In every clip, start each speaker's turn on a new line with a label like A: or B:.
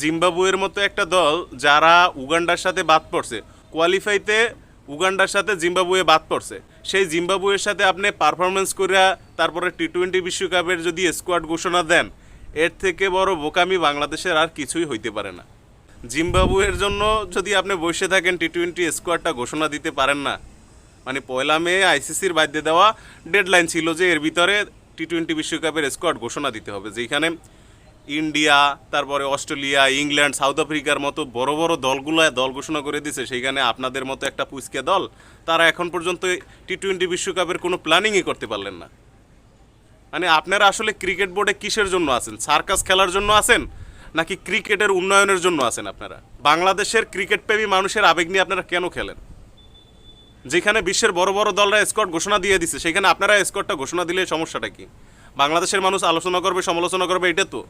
A: জিম্বাবুয়ের মতো একটা দল যারা উগান্ডার সাথে বাদ পড়ছে, কোয়ালিফাইতে উগান্ডার সাথে জিম্বাবুয়ে বাদ পড়ছে, সেই জিম্বাবুয়ের সাথে আপনি পারফরমেন্স করিয়া তারপরে টি টোয়েন্টি বিশ্বকাপের যদি স্কোয়াড ঘোষণা দেন, এর থেকে বড় বোকামি বাংলাদেশের আর কিছুই হইতে পারে না। জিম্বাবুয়ের জন্য যদি আপনি বসে থাকেন টি টোয়েন্টি স্কোয়াডটা ঘোষণা দিতে পারেন না মানে পয়লা মে আইসিসির বাধ্যে দেওয়া ডেডলাইন ছিল যে এর ভিতরে টি টোয়েন্টি বিশ্বকাপের স্কোয়াড ঘোষণা দিতে হবে যেখানে ইন্ডিয়া, তারপরে অস্ট্রেলিয়া, ইংল্যান্ড, সাউথ আফ্রিকার মতো বড় বড় দলগুলো দল ঘোষণা করে দিছে। সেইখানে আপনাদের মতো একটা পুচকে দল। তারা এখন পর্যন্ত টি টোয়েন্টি বিশ্বকাপের কোনো প্ল্যানিংই করতে পারলেন না। মানে আপনারা আসলে ক্রিকেট বোর্ডে কিসের জন্য আছেন? সার্কাস খেলার জন্য আছেন? নাকি ক্রিকেটের উন্নয়নের জন্য আছেন আপনারা? বাংলাদেশের ক্রিকেট প্রেমী মানুষের আবেগ নিয়ে আপনারা কেন খেলেন? যেখানে বিশ্বের বড় বড় দলরা স্কট ঘোষণা দিয়ে দিছে, সেখানে আপনারা স্কটটা ঘোষণা দিলে সমস্যাটা কি? বাংলাদেশের মানুষ আলোচনা করবে, সমালোচনা করবে এটা তো।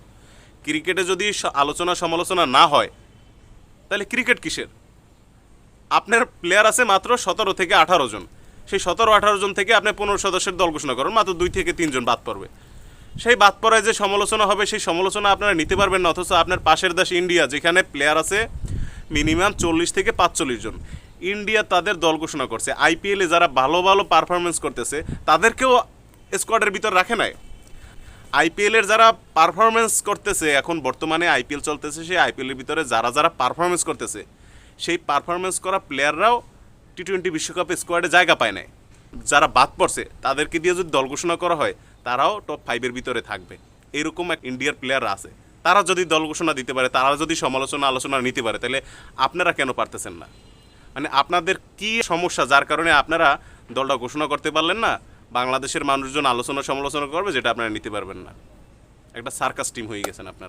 A: ক্রিকেটে যদি আলোচনা সমালোচনা না হয়, তাহলে ক্রিকেট কিসের? আপনার প্লেয়ার আছে মাত্র সতেরো থেকে আঠারো জন। সেই সতেরো, আঠারো জন থেকে আপনি পনেরো সদস্যের দল ঘোষণা করেন, মাত্র দুই থেকে তিনজন বাদ পড়বে। সেই বাদ পড়ায় যে সমালোচনা হবে, সেই সমালোচনা আপনারা নিতে পারবেন না, অথচ আপনার পাশের দেশ ইন্ডিয়া, যেখানে প্লেয়ার আছে মিনিমাম চল্লিশ থেকে পাঁচচল্লিশ জন। ইন্ডিয়া তাদের দল ঘোষণা করছে। আইপিএলে যারা ভালো ভালো পারফরমেন্স করতেছে, তাদেরকেও স্কোয়াডের ভিতর রাখে নাই। আইপিএলের যারা পারফরমেন্স করতেছে, এখন বর্তমানে আইপিএল চলতেছে সেই আইপিএলের ভিতরে যারা যারা পারফরমেন্স করতেছে, সেই পারফরমেন্স করা প্লেয়াররাও টি টোয়েন্টি বিশ্বকাপে স্কোয়াডে জায়গা পায় নাই। যারা বাদ পড়ছে, তাদেরকে দিয়ে যদি দল ঘোষণা করা হয়, তারাও টপ ফাইভের ভিতরে থাকবে। এরকম এক ইন্ডিয়ার প্লেয়ার আছে। তারা যদি দল ঘোষণা দিতে পারে, তারা যদি সমালোচনা আলোচনা নিতে পারে, তাহলে আপনারা কেন পারতেছেন না? মানে আপনাদের কি সমস্যা? যার কারণে আপনারা দলটা ঘোষণা করতে পারলেন না বাংলাদেশের মানুষজন আলোচনা সমালোচনা করবে যেটা আপনারা নিতে পারবেন না। একটা সার্কাস টিম হয়ে গেছেন আপনারা।